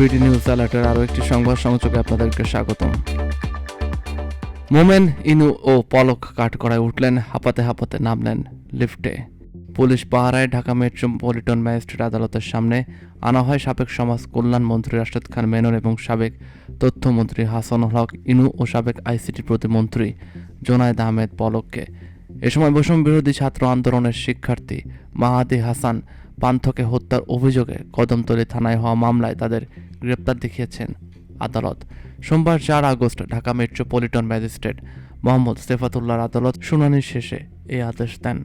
BD news অ্যালার্টের আরও একটি সংবাদ সংযোগে আপনাদেরকে স্বাগতম। মোমেন, ইনু ও পলক কাঠগড়ায় উঠলেন, হাঁপাতে হাঁপাতে নামলেন লিফটে। পুলিশ পাহারায় ঢাকা মেট্রোপলিটন ম্যাজিস্ট্রেট আদালতের সামনে আনা হয় সাবেক সমাজ কল্যাণ মন্ত্রী রাশেদ খান মেনন এবং সাবেক তথ্যমন্ত্রী হাসানুল হক, ইনু ও সাবেক আইসিটি প্রতিমন্ত্রী জোনায়েদ আহমেদ পলককে। এ সময় বৈষম্য বিরোধী ছাত্র আন্দোলনের শিক্ষার্থী মাহাদি হাসান পান্থকে হত্যার অভিযোগে কদমতলী থানায় হওয়া মামলায় তাদের গ্রেপ্তার দেখিয়েছেন আদালত। সোমবার চার August Dhaka metropolitan magistrate Mohammad সেফাতুল্লাহর আদালত শুনানি শেষে এই আদেশ দেন।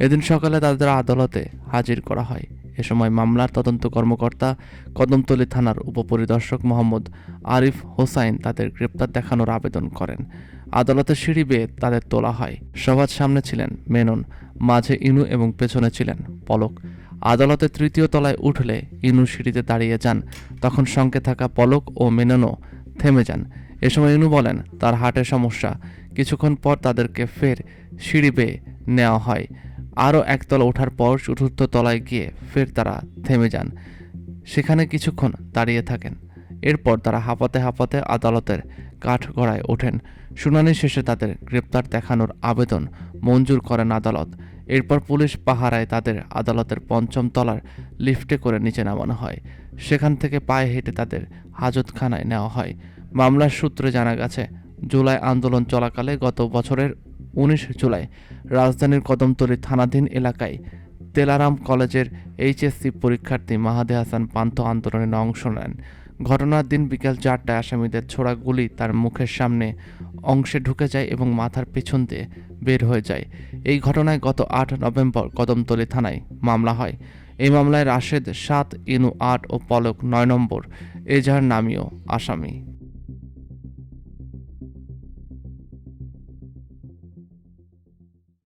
এদিন সকালে তাদের আদালতে হাজির করা হয়। এ সময় মামলার তদন্ত কর্মকর্তা কদমতলী থানার উপপরিদর্শক মোহাম্মদ আরিফ হোসাইন তাদের গ্রেপ্তার দেখানোর আবেদন করেন। আদালতের সিঁড়ি বেয়ে তাদের তোলা হয়। সবার সামনে ছিলেন মেনন, মাঝে ইনু এবং পেছনে ছিলেন পলক। আদালতের তৃতীয় তলায় উঠলে ইনু সিঁড়িতে দাঁড়িয়ে যান। তখন সঙ্গে থাকা পলক ও মেননও থেমে যান। এ সময় ইনু বলেন, তার হার্টের সমস্যা। কিছুক্ষণ পর তাদেরকে ফের সিঁড়ি বেয়ে নেওয়া হয়। আরও একতলা ওঠার পর চতুর্থ তলায় গিয়ে ফের তারা থেমে যান। সেখানে কিছুক্ষণ দাঁড়িয়ে থাকেন। এরপর তারা হাঁপাতে হাঁপাতে আদালতের কাঠগড়ায় ওঠেন। শুনানি শেষে তাদের গ্রেপ্তার দেখানোর আবেদন মঞ্জুর করেন আদালত। এরপর পুলিশ পাহারায় তাদের আদালতের পঞ্চম তলার লিফটে করে নিচে নামানো হয়। সেখান থেকে পায়ে হেঁটে তাদের হাজতখানায় নেওয়া হয়। মামলার সূত্রে জানা গেছে, জুলাই আন্দোলন চলাকালে গত বছরের উনিশ জুলাই রাজধানীর কদমতলী থানাধীন এলাকায় তেলারাম কলেজের এইচএসসি পরীক্ষার্থী মাহাদে হাসান পান্থ আন্দোলনে অংশ নেন। ঘটনার দিন বিকাল চারটায় আসামিদের ছোড়া গুলি তার মুখের সামনে অংশে ঢুকে যায় এবং মাথার পেছন দিয়ে বের হয়ে যায়। এই ঘটনায় গত আট নভেম্বর কদমতলী থানায় মামলা হয়। এই মামলায় রাশেদ সাত, ইনু আট ও পলক নয় নম্বর। এজাহার নামীয় আসামি।